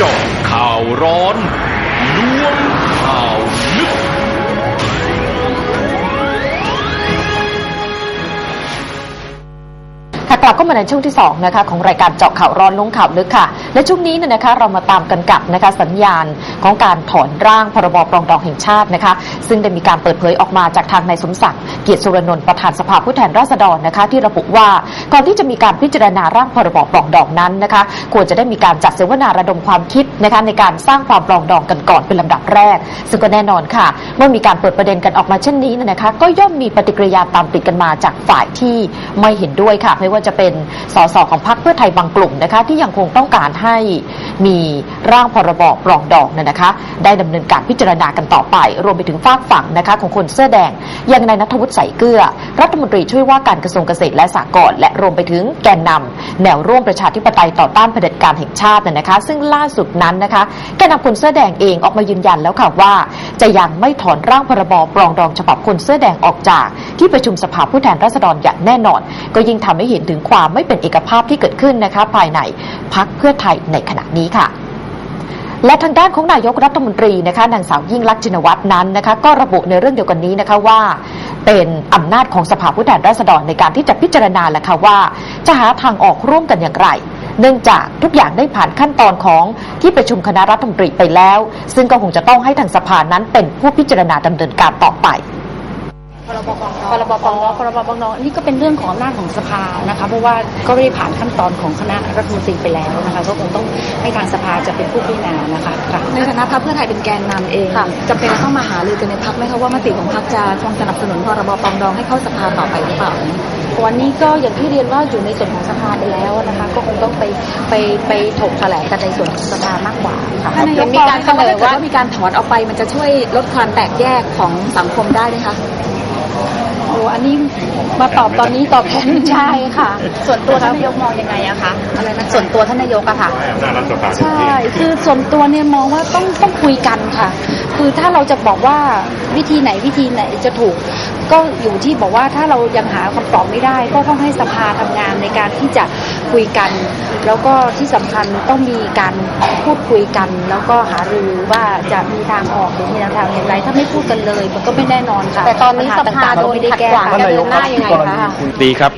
จาะข่าวร้อนล้วงข่าวลึก ค่ะกลับเข้ามาในช่วงที่2นะคะของรายการเจาะข่าวร้อนลงข่าวลึกค่ะ และช่วงนี้เนี่ยนะคะเรามาตามกันกับนะคะสัญญาณของการถอนร่างพรบปรองดองแห่งชาตินะคะ ซึ่งได้มีการเปิดเผยออกมาจากทางนายสมศักดิ์เกียรติสุรนนท์ประธานสภาผู้แทนราษฎรนะคะ ที่ระบุว่าก่อนที่จะมีการพิจารณาร่างพรบปรองดองนั้นนะคะ ควรจะได้มีการจัดเสวนาระดมความคิดนะคะในการสร้างความปรองดองกันก่อนเป็นลำดับแรก ซึ่งก็แน่นอนค่ะ เมื่อมีการเปิดประเด็นกันออกมาเช่นนี้นะคะ ก็ย่อมมีปฏิกิริยาตามติดกันมาจากฝ่ายที่ไม่เห็นด้วยค่ะไม่ว่าาจะเป็นสสของพรรคเพื่อไทยบางกลุ่มนะคะ ที่ยังคงต้องการให้มีร่างพรบปลองดองเนยนะคะ ได้ดำเนินการพิจารณากันต่อไป รวมไปถึงฝากฝั่งนะคะของคนเสื้อแดงอย่างนายนัทวุฒิใส่เกลือ รัฐมนตรีช่วยว่าการกระทรวงเกษตรและสหกรณ์และรวมไปถึงแกนนำแนวร่วมประชาธิปไตยต่อต้านเผด็จการแห่งชาตินะคะ ซึ่งล่าสุดนั้นนะคะ แกนนำคนเสื้อแดงเองออกมายืนยันแล้วค่ะว่า จะยังไม่ถอนร่างพรบปรองดองฉบับคนเสื้อแดงออกจาก ที่ประชุมสภาผู้แทนราษฎรอย่างแน่นอน ก็ยิ่งทำให้เห็นถึงความไม่เป็นเอกภาพที่เกิดขึ้นนะคะภายในพักเพื่อไทยในขณะนี้ค่ะ และทางด้านของนายกรัฐมนตรีนะคะนางสาวยิ่งลักษณ์ชินวัตรนั้นนะคะก็ระบุในเรื่องเดียวกันนี้นะคะว่า เป็นอำนาจของสภาผู้แทนราษฎรในการที่จะพิจารณาแหละค่ะว่า จะหาทางออกร่วมกันอย่างไร เนื่องจากทุกอย่างได้ผ่านขั้นตอนของที่ประชุมคณะรัฐมนตรีไปแล้ว ซึ่งก็คงจะต้องให้ทางสภานั้นเป็นผู้พิจารณาดำเนินการต่อไป พรบปรองดองพรบปรองดองพรบปรองดองอันนี้ก็เป็นเรื่องของอำนาจของสภานะคะเพราะว่าก็ได้ผ่านขั้นตอนของคณะรัฐมนตรีไปแล้วนะคะก็คงต้องให้ทางสภาจะเป็นผู้พิจารณานะคะค่ะในฐานะพรรคเพื่อไทยเป็นแกนนำเองค่ะจำเป็นจะต้องมาหารือกันในพรรคไหมคะว่ามติของพรรคจะคงสนับสนุนพรบปรองดองให้เข้าสภาต่อไปหรือเปล่าวันนี้ก็อย่างที่เรียนว่าอยู่ในส่วนของสภาไปแล้วนะคะ ก็คงต้องไปไปไปถกแถลงกันในส่วนของสภามากกว่าค่ะถ้านายกมีการเสนอว่าว่าถ้ามีการถอนออกไปมันจะช่วยลดความแตกแยกของสังคมได้ไหมคะโอ้อันนี้มาตอบตอนนี้ตอบแทนไม่ใช่ค่ะ ส่วนตัวท่านนายกมองยังไงอะคะอะไรนะคะส่วนตัวท่านนายกอะค่ะใช่คือส่วนตัวเนี่ยมองว่าต้องต้องคุยกันค่ะ คือถ้าเราจะบอกว่าวิธีไหนวิธีไหนจะถูก ก็อยู่ที่บอกว่าถ้าเรายังหาคำตอบไม่ได้ ก็ต้องให้สภาทำงานในการที่จะคุยกัน แล้วก็ที่สำคัญต้องมีการพูดคุยกัน แล้วก็หารือว่าจะมีทางออกหรือมีแนวทางอย่างไร ถ้าไม่พูดกันเลย มันก็ไม่แน่นอนค่ะแต่ตอนนี้ปัญหสภาต่งๆโดนไม่ได้ขัดแก้ขวางค่ะจะเดินหน้ายังไงคะดีครับ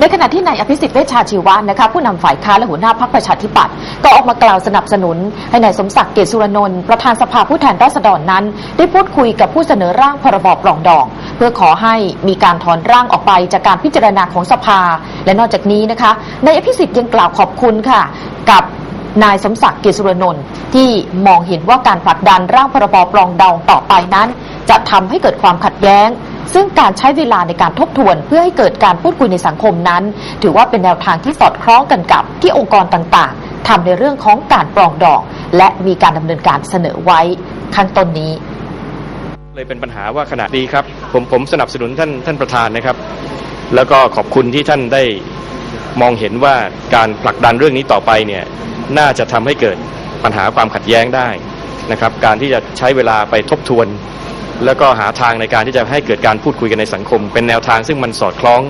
ในขณะที่นายอภิสิทธิ์เวชชาชีวะนะคะผู้นำฝ่ายค้านและหัวหน้าพรรคประชาธิปัตย์ก็ออกมากล่าวสนับสนุน ให้นายสมศักดิ์เกษสุรนนท์ประธานสภาผู้แทนราษฎรนั้น ได้พูดคุยกับผู้เสนอร่างพรบปรองดอง เพื่อขอให้มีการถอนร่างออกไปจากการพิจารณาของสภา และนอกจากนี้นะคะนายอภิสิทธิ์ยังกล่าวขอบคุณค่ะ กับนายสมศักดิ์เกษสุรนนท์ที่มองเห็นว่าการผลักดันร่างพรบปรองดองต่อไปนั้น จะทำให้เกิดความขัดแย้ง ซึ่งการใช้เวลาในการทบทวนเพื่อให้เกิดการพูดคุยในสังคมนั้น ถือว่าเป็นแนวทางที่สอดคล้องกันกับที่องค์กรต่างๆทำในเรื่องของการปรองดอง และมีการดำเนินการเสนอไว้ข้างต้นนี้เลยเป็นปัญหาว่าขณะดีครับ ผมผมสนับสนุนท่านท่านประธานนะครับ แล้วก็ขอบคุณที่ท่านได้มองเห็นว่าการผลักดันเรื่องนี้ต่อไปเนี่ยน่าจะทำให้เกิดปัญหาความขัดแย้งได้นะครับ การที่จะใช้เวลาไปทบทวน แล้วก็หาทางในการที่จะให้เกิดการพูดคุยกันในสังคม เป็นแนวทางซึ่งมันสอดคล้อง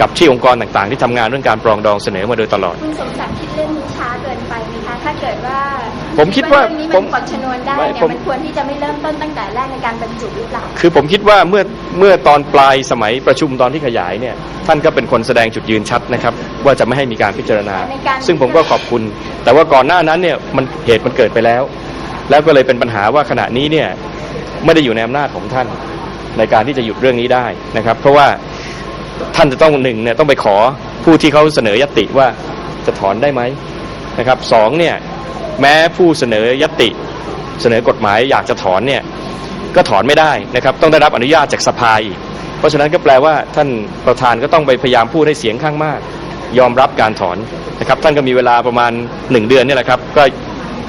กับที่องค์กรต่างๆ ที่ทำงานเรื่องการปรองดองเสนอมาโดยตลอดคุณสมศักดิ์คิดเรื่องนี้ช้าเกินไปไหมคะถ้าเกิดว่าผมคิดว่าเรื่องนี้ผมัมนกดชนวนได้ไม่เนี่ยผมมันควรที่จะไม่เริ่มต้นตั้งแต่แรกในการบรรจุหรือเปล่าคือผมคิดว่าเมื่อเมื่อตอนปลายสมัยประชุมตอนที่ขยายเนี่ยท่านก็เป็นคนแสดงจุดยืนชัดนะครับ ว่าจะไม่ให้มีการพิจารณาในการซึ่งผมก็ขอบคุณ แต่ว่าก่อนหน้านั้นเนี่ยมันเหตุมันเกิดไปแล้ว แล้วก็เลยเป็นปัญหาว่าขณะนี้เนี่ยไม่ได้อยู่ในอำนาจของท่านในการที่จะหยุดเรื่องนี้ได้นะครับ เพราะว่าท่านจะต้องหนึ่งเนี่ยต้องไปขอผู้ที่เขาเสนอยติว่าจะถอนได้ไหมนะครับสองเนี่ยแม้ผู้เสนอยติเสนอกฎหมายอยากจะถอนเนี่ยก็ถอนไม่ได้นะครับ ต้องได้รับอนุญาตจากสภาอีก เพราะฉะนั้นก็แปลว่าท่านประธานก็ต้องไปพยายามพูดให้เสียงข้างมาก ยอมรับการถอนนะครับ ท่านก็มีเวลาประมาณหนึ่งเดือนเนี่ยแหละครับ ก็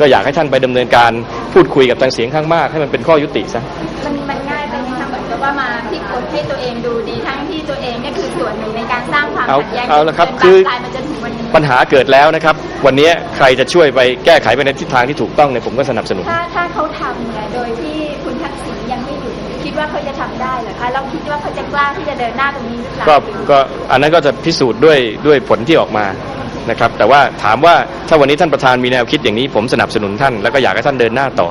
ก็อยากให้ท่านไปดำเนินการพูดคุยกับทางเสียงข้างมากให้มันเป็นข้อยุติซะมันมันง่ายไปไหมคะเหมือนกับว่ามาพลิกกฎให้ตัวเองดูดีทั้งที่ตัวเองก็คือส่วนหนึ่งในการสร้างความเอาขัดแย้งเอาละครับจนคือบานปลายมันจะถึงวันนี้ปัญหาเกิดแล้วนะครับ วันนี้ใครจะช่วยไปแก้ไขไปในทิศทางที่ถูกต้องเนี่ยผมก็สนับสนุน ถ้าถ้าเขาทำเนี่ยโดยที่คุณทักษิณยังไม่อยู่คิดว่าเขาจะทำได้เหรอคะเราคิดว่าเขาจะกล้าที่จะเดินหน้าตรงนี้หรือเปล่าก็ก็อันนั้นก็จะพิสูจน์ด้วยด้วยผลที่ออกมา นะครับแต่ว่าถามว่าถ้าวันนี้ท่านประธานมีแนวคิดอย่างนี้ผมสนับสนุนท่านแล้วก็อยากให้ท่านเดินหน้าต่อ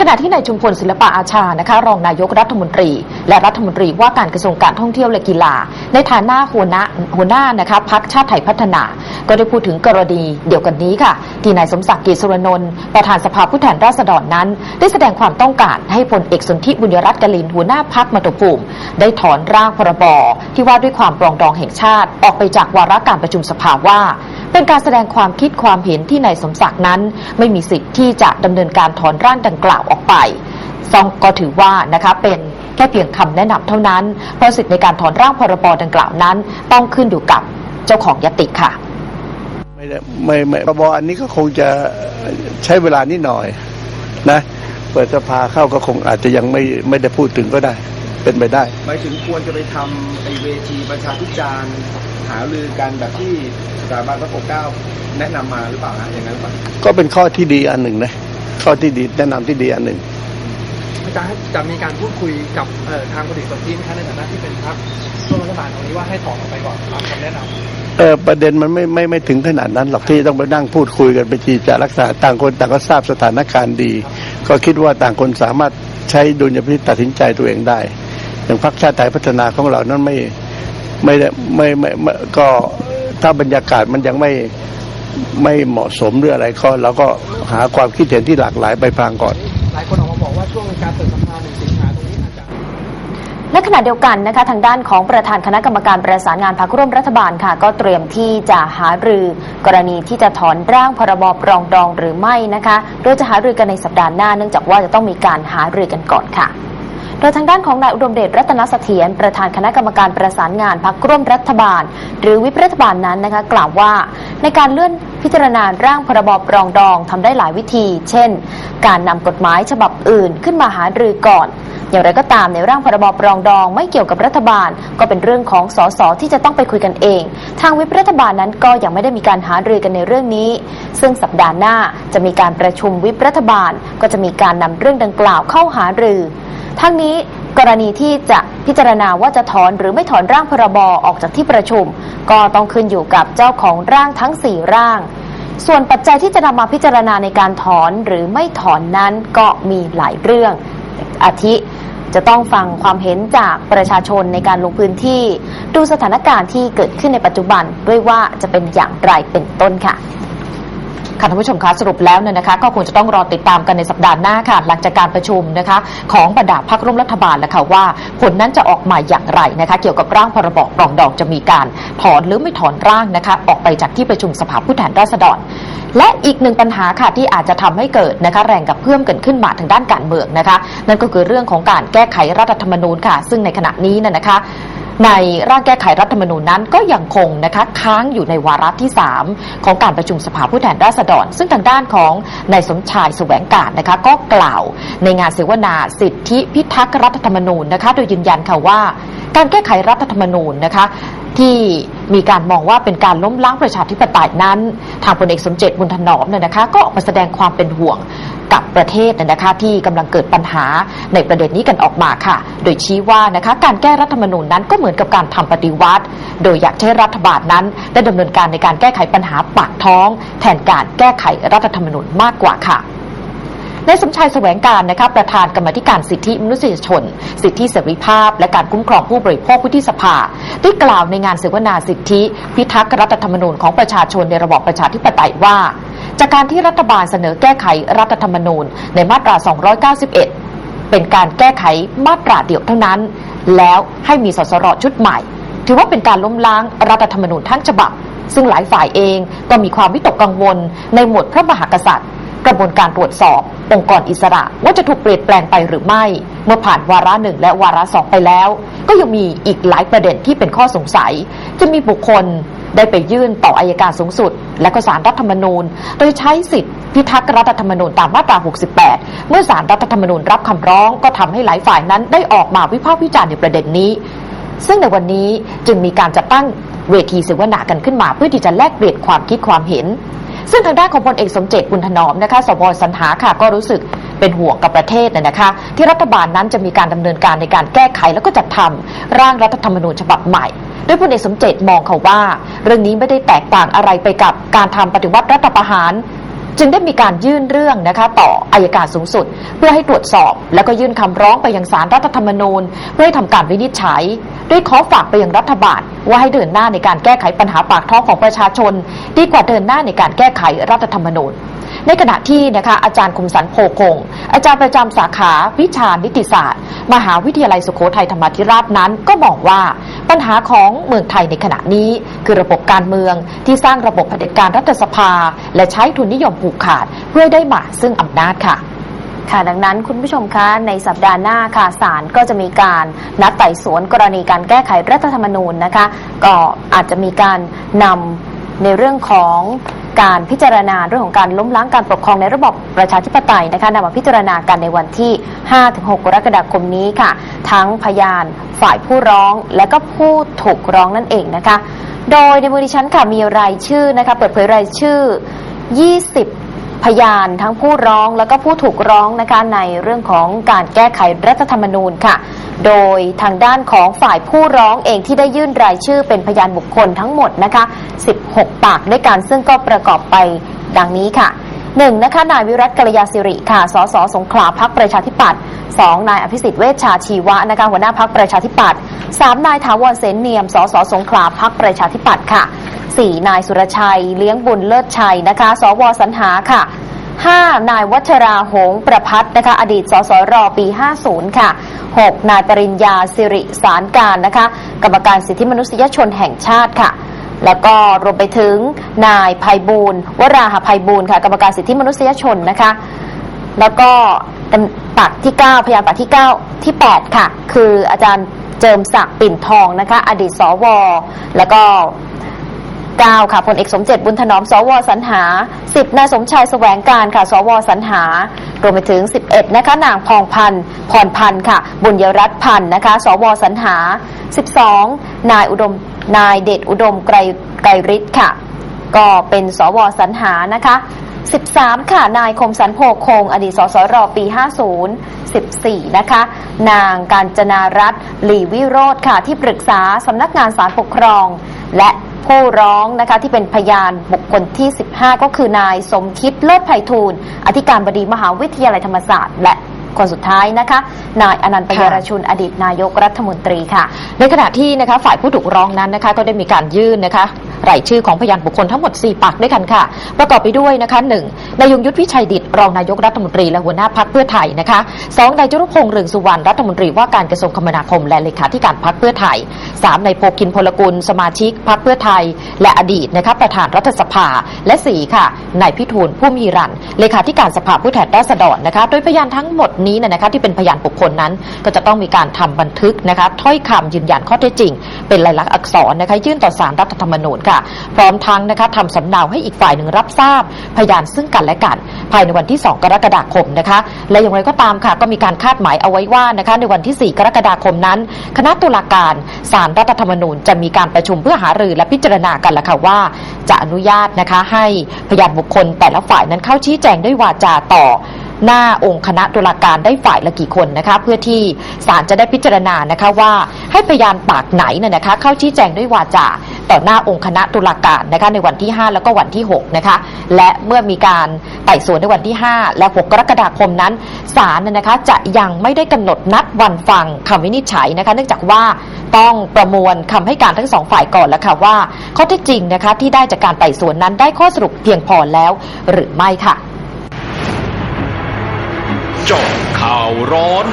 ขณะที่นายจุมพลศิลปะอาชานะคะรองนายกรัฐมนตรี และรัฐมนตรีว่าการกระทรวงการท่องเที่ยวและกีฬา ในฐานะหัวหน้าหัวหน้านะคะพักชาติไทยพัฒนา ก็ได้พูดถึงกรณีเดียวกันนี้ค่ะ ที่นายสมศักดิ์กีสุรนนท์ประธานสภาผู้แทนราษฎรนั้น ได้แสดงความต้องการให้พลเอกสนธิบุญยรัตน์กลินหัวหน้าพักมาตุภูมิ ได้ถอนร่างพรบที่ว่าด้วยความปรองดองแห่งชาติ ออกไปจากวาระการประชุมสภาว่า เป็นการแสดงความคิดความเห็นที่นายสมศักดิ์นั้น ไม่มีสิทธิ์ที่จะดำเนินการถอนร่างดังกล่าวออกไปซองก็ถือว่านะคะเป็นแค่เพียงคำแนะนำเท่านั้น เพราะสิทธิ์ในการถอนร่างพรบดังกล่าวนั้น ต้องขึ้นอยู่กับเจ้าของยติค่ะ ไม่ได้ไม่ไม่พรบอันนี้ก็คงจะใช้เวลานิดหน่อยนะ เปิดสภาเข้าก็คงอาจจะยังไม่ไม่ได้พูดถึงก็ได้ เป็นไปได้ หมายถึงควรจะไปทำไอเวทีประชาพิจารณ์หารือกันแบบที่สถาบันพระปกเกล้าแนะนำมาหรือเปล่าฮะอย่างนั้นหรือเปล่าก็เป็นข้อที่ดีอันหนึ่งนะ ข้อที่ดีแนะนำที่ดีอันหนึ่งจะให้จะมีการพูดคุยกับเอ่อทางคนอื่นสนที่นะคะในฐานะที่เป็นพรรคร่วมรัฐบาลตรงนี้ว่าให้ถอนออกไปก่อนตามคำแนะนำ เออประเด็นมันไม่ไม่ไม่ถึงขนาดนั้นหรอกที่ต้องไปนั่งพูดคุยกันไปจีจะรักษาต่างคนต่างก็ทราบสถานการณ์ดี ก็คิดว่าต่างคนสามารถใช้ดุลยพินิจตัดสินใจตัวเองได้ อย่างพรรคชาติไทยพัฒนาของเรานั้นไม่ไม่ได้ไม่ไม่ไม่ก็ถ้าบรรยากาศมันยังไม่ไม่เหมาะสมหรืออะไรก็เราก็หาความคิดเห็นที่หลากหลายไปพลางก่อน หลายคนออกมาบอกว่าช่วงการเปิดสภาหนึ่งสิงหาตรงนี้อาจจะและขณะเดียวกันนะคะทางด้านของประธานคณะกรรมการประสานงานพรรคร่วมรัฐบาลค่ะ ก็เตรียมที่จะหารือกรณีที่จะถอนร่างพรบปรองดองหรือไม่นะคะ โดยจะหารือกันในสัปดาห์หน้าเนื่องจากว่าจะต้องมีการหารือกันก่อนค่ะ โดยทางด้านของนายอุดมเดชรัตนเสถียรประธานคณะกรรมการประสานงานพรรคร่วมรัฐบาล หรือวิปรัฐบาลนั้นนะคะกล่าวว่าในการเลื่อนพิจารณาร่างพรบปรองดองทำได้หลายวิธี เช่น การนำกฎหมายฉบับอื่นขึ้นมาหารือก่อนอย่างไรก็ตามในร่างพรบปรองดองไม่เกี่ยวกับรัฐบาล ก็เป็นเรื่องของสสที่จะต้องไปคุยกันเอง ทางวิปรัฐบาลนั้นก็ยังไม่ได้มีการหารือกันในเรื่องนี้ ซึ่งสัปดาห์หน้าจะมีการประชุมวิปรัฐบาล ก็จะมีการนำเรื่องดังกล่าวเข้าหารือ ทั้งนี้กรณีที่จะพิจารณาว่าจะถอนหรือไม่ถอนร่างพรบออกจากที่ประชุม ก็ต้องขึ้นอยู่กับเจ้าของร่างทั้ง 4 ร่าง ส่วนปัจจัยที่จะนำมาพิจารณาในการถอนหรือไม่ถอนนั้นก็มีหลายเรื่อง อาทิ จะต้องฟังความเห็นจากประชาชนในการลงพื้นที่ ดูสถานการณ์ที่เกิดขึ้นในปัจจุบันด้วยว่าจะเป็นอย่างไรเป็นต้นค่ะ ค่ะท่านผู้ชมคะสรุปแล้วเนี่ยนะคะก็คงจะต้องรอติดตามกันในสัปดาห์หน้าค่ะ หลังจากการประชุมนะคะของบรรดาพักร่วมรัฐบาลแล้วค่ะว่าผลนั้นจะออกมาอย่างไรนะคะ เกี่ยวกับร่างพรบปรองดองจะมีการถอนหรือไม่ถอนร่างนะคะออกไปจากที่ประชุมสภาผู้แทนราษฎร และอีกหนึ่งปัญหาค่ะที่อาจจะทำให้เกิดนะคะแรงกับเพื่มเกิดขึ้นมาทางด้านการเมืองนะคะ นั่นก็คือเรื่องของการแก้ไขรัฐธรรมนูญค่ะ ซึ่งในขณะนี้นะนะคะ ในร่างแก้ไขรัฐธรรมนูญนั้นก็ยังคงนะคะค้างอยู่ในวาระที่ 3 ของการประชุมสภาผู้แทนราษฎร ซึ่งทางด้านของนายสมชายแสวงการนะคะก็กล่าวในงานเสวนาสิทธิพิทักษ์รัฐธรรมนูญนะคะโดยยืนยันค่ะว่า การแก้ไขรัฐธรรมนูญนะคะที่มีการมองว่าเป็นการล้มล้างประชาธิปไตยนั้น ทางพลเอกสมเจตบุญถนอมเนี่ยนะคะ ก็ออกมาแสดงความเป็นห่วงกับประเทศนะคะที่กำลังเกิดปัญหาในประเด็นนี้กันออกมาค่ะ โดยชี้ว่านะคะการแก้รัฐธรรมนูญนั้นก็เหมือนกับการทำปฏิวัติ โดยอยากให้รัฐบาลนั้น ได้ดำเนินการในการแก้ไขปัญหาปากท้อง แทนการแก้ไขรัฐธรรมนูญมากกว่าค่ะนายสมชายแสวงการนะคะประธานกรรมธิการสิทธิมนุษยชน สิทธิเสรีภาพ และการคุ้มครองผู้บริโภควุฒิสภา ได้กล่าวในงานเสวนาสิทธิ พิทักษ์รัฐธรรมนูญของประชาชนในระบอบประชาธิปไตยว่า จากการที่รัฐบาลเสนอแก้ไขรัฐธรรมนูญในมาตรา 291 เป็นการแก้ไขมาตราเดียวเท่านั้น แล้วให้มีสสรชุดใหม่ ถือว่าเป็นการล้มล้างรัฐธรรมนูญทั้งฉบับ ซึ่งหลายฝ่ายเองก็มีความวิตกกังวล ในหมวดพระมหากษัตริย์ กระบวนการตรวจสอบ องค์กรอิสระว่าจะถูกเปลี่ยนแปลงไปหรือไม่ เมื่อผ่านวาระหนึ่งและวาระสองไปแล้ว ก็ยังมีอีกหลายประเด็นที่เป็นข้อสงสัย จะมีบุคคล ได้ไปยื่นต่ออายการสูงสุด และก็ศาลรัฐธรรมนูญ โดยใช้สิทธิพิทักษ์รัฐธรรมนูญตามมาตรา 68 เมื่อศาลรัฐธรรมนูญรับคำร้องก็ทำให้หลายฝ่ายนั้นได้ออกมาวิพากษ์วิจารณ์ในประเด็นนี้ ซึ่งในวันนี้จึงมีการจัดตั้งเวทีเสวนากันขึ้นมา เพื่อที่จะแลกเปลี่ยนความคิดความเห็นซึ่งทางด้านของพลเอกสมเจตบุญถนอมนะคะ สวสรรหาค่ะก็รู้สึก เป็นห่วงกับประเทศน่ะนะคะ ที่รัฐบาลนั้นจะมีการดำเนินการในการแก้ไขแล้วก็จัดทำร่างรัฐธรรมนูญฉบับใหม่ โดยพลเอกสมเจตมองเขาว่า เรื่องนี้ไม่ได้แตกต่างอะไรไปกับการทำปฏิวัติรัฐประหาร จึงได้มีการยื่นเรื่องนะคะ ต่ออายการสูงสุด เพื่อให้ตรวจสอบ แล้วก็ยื่นคำร้องไปยังศาลรัฐธรรมนูญ เพื่อให้ทำการวินิจฉัยด้วยขอฝากไปยังรัฐบาล ว่าให้เดินหน้าในการแก้ไขปัญหาปากท้องของประชาชน ดีกว่าเดินหน้าในการแก้ไขรัฐธรรมนูญ ในขณะที่นะคะอาจารย์คมสันโพคง อาจารย์ประจำสาขาวิชานิติศาสตร์ มหาวิทยาลัยสุโขทัยธรรมาธิราชนั้นก็บอกว่าปัญหาของเมืองไทยในขณะนี้ คือระบบการเมืองที่สร้างระบบเผด็จการรัฐสภา และใช้ทุนนิยมผูกขาดเพื่อได้มาซึ่งอำนาจค่ะค่ะดังนั้นคุณผู้ชมคะในสัปดาห์หน้าค่ะศาลก็จะมีการนัดไต่สวนกรณีการแก้ไขรัฐธรรมนูญนะคะ ก็อาจจะมีการนำในเรื่องของ การพิจารณาเรื่องของการล้มล้างการปกครองในระบบประชาธิปไตยนะคะนำมาพิจารณากันในวันที่ 5-6 กรกฎาคมนี้ค่ะ ทั้งพยานฝ่ายผู้ร้องและก็ผู้ถูกร้องนั่นเองนะคะ โดยในมือดิฉันค่ะมีรายชื่อนะคะเปิดเผยรายชื่อ 20 พยานทั้งผู้ร้องแล้วก็ผู้ถูกร้องนะคะในเรื่องของการแก้ไขรัฐธรรมนูญค่ะ โดยทางด้านของฝ่ายผู้ร้องเองที่ได้ยื่นรายชื่อเป็นพยานบุคคลทั้งหมดนะคะ 16 ปากด้วยกันซึ่งก็ประกอบไปดังนี้ค่ะหนึ่งนะคะนายวิรัตกัลยาสิริค่ะ สสสงขลาพักประชาธิปัตย์สองนายอภิสิทธิ์เวชชาชีวะนะคะหัวหน้าพักประชาธิปัตย์สามนายถาวรเสนเนียม สสสงขลาพักประชาธิปัตย์ค่ะ สี่นายสุรชัย เลี้ยงบุญเลิศชัยนะคะ สวสรรหาค่ะ 5. นายวัชราหงส์ประพัฒน์นะคะ อดีตสสรปี 50 ค่ะ 6. นายปริญญาสิริสารการนะคะ กรรมการสิทธิมนุษยชนแห่งชาติค่ะแล้วก็รวมไปถึงนายภัยบูลวราหภัยบูลค่ะกรรมการสิทธิมนุษยชนนะคะ แล้วก็ปากที่ 9 พยานปากที่ 9 ที่ 8 ค่ะ คืออาจารย์เจิมศักดิ์ปิ่นทองนะคะ อดีตสว แล้วก็ 9 ค่ะพลเอกสมเจตบุญถนอม สวสรรหา 10 นายสมชายแสวงการค่ะ สวสรรหารวมไปถึง 11 นะคะ นางพองพันธ์พรพันธ์ค่ะ บุญยรัตน์พันธ์นะคะ สวสรรหา 12 นายอุดม นายเดชอุดมไกรไกรฤทธิ์ค่ะ ก็เป็นสวสรรหานะคะ 13 ค่ะ นายคมสันโพคง อดีตสสรปี 50 14 นะคะ นางการจนารัตน์หลีวิโรธค่ะ ที่ปรึกษาสำนักงานสารปกครอง และผู้ร้องนะคะที่เป็นพยานบุคคลที่ 15 ก็คือนายสมคิดเลิศไพฑูรย์อธิการบดีมหาวิทยาลัยธรรมศาสตร์ และ คนสุดท้ายนะคะ นายอนันต์ปัญญารชุนอดีตนายกรัฐมนตรีค่ะ ในขณะที่นะคะฝ่ายผู้ถูกร้องนั้นนะคะ ก็ได้มีการยื่นนะคะรายชื่อของพยานบุคคลทั้งหมด 4 ปากด้วยกันค่ะ ประกอบไปด้วยนะคะหนึ่งนายยงยุทธวิชัยดิตรองนายกรัฐมนตรีและหัวหน้าพักเพื่อไทยนะคะสองนายจุลพงษ์เรืองสุวรรณรัฐมนตรีว่าการกระทรวงคมนาคมและเลขาธิการพักเพื่อไทยสามนายโพคินพลกุล สมาชิกพักเพื่อไทย และอดีตนะคะประธานรัฐสภา และสี่ค่ะ นายพิทูลผู้มีรันเลขาธิการสภาผู้แทนราษฎรนะคะ โดยพยานทั้งหมดนี้นะนะคะที่เป็นพยานบุคคลนั้น ก็จะต้องมีการทำบันทึกนะคะถ้อยคำยืนยันข้อเท็จจริง เป็นลายลักษณ์อักษรนะคะยื่นต่อสารรัฐธรรมนูญค่ะ พร้อมทั้งนะคะทำสำเนาให้อีกฝ่ายหนึ่งรับทราบ พยานซึ่งกันและกัน ภายในวันที่ 2 กรกฎาคมนะคะและอย่างไรก็ตามค่ะก็มีการคาดหมายเอาไว้ว่านะคะในวันที่ 4 กรกฎาคมนั้น คณะตุลาการสารรัฐธรรมนูญ จะมีการประชุมเพื่อหารือและพิจารณากันละค่ะว่า จะอนุญาตนะคะให้พยานบุคคลแต่ละฝ่ายนั้นเข้าชี้แจงด้วยวาจาต่อ หน้าองค์คณะตุลาการได้ฝ่ายละกี่คนนะคะ เพื่อที่ศาลจะได้พิจารณานะคะว่าให้พยานปากไหนน่ะนะคะ เข้าชี้แจงด้วยวาจาต่อหน้าองค์คณะตุลาการนะคะในวันที่ 5 แล้วก็วันที่6นะคะและเมื่อมีการไต่สวนในวันที่ 5 และ 6 กรกฎาคมนั้นศาลน่ะนะคะจะยังไม่ได้กำหนดนัดวันฟังคำวินิจฉัยนะคะ เนื่องจากว่าต้องประมวลคำให้การทั้งสองฝ่ายก่อนแล้วค่ะว่า ข้อเท็จจริงนะคะที่ได้จากการไต่สวนนั้นได้ข้อสรุปเพียงพอแล้วหรือไม่ค่ะ จาะข่าวร้อน